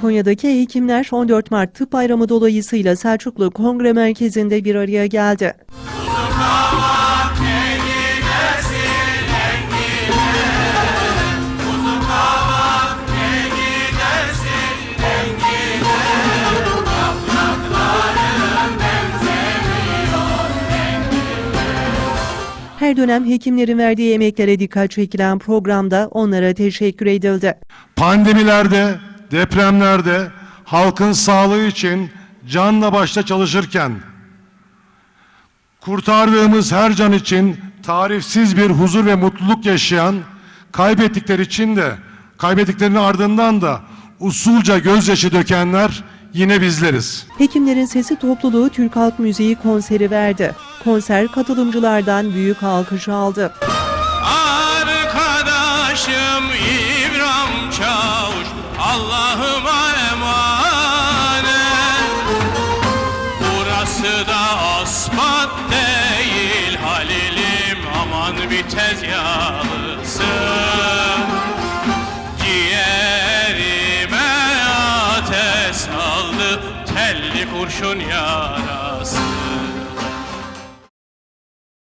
Konya'daki hekimler 14 Mart Tıp Bayramı dolayısıyla Selçuklu Kongre Merkezi'nde bir araya geldi. Her dönem hekimlerin verdiği emeklere dikkat çekilen programda onlara teşekkür edildi. Pandemilerde, depremlerde halkın sağlığı için canla başla çalışırken kurtardığımız her can için tarifsiz bir huzur ve mutluluk yaşayan kaybettikleri için de kaybettiklerinin ardından da usulca gözyaşı dökenler yine bizleriz. Hekimlerin Sesi topluluğu Türk Halk Müziği konseri verdi. Konser katılımcılardan büyük alkış aldı. Arkadaşım Burası da aspat değil Halilim aman bir tez yağlısı. Ciğerime ateş aldı telli kurşun yarası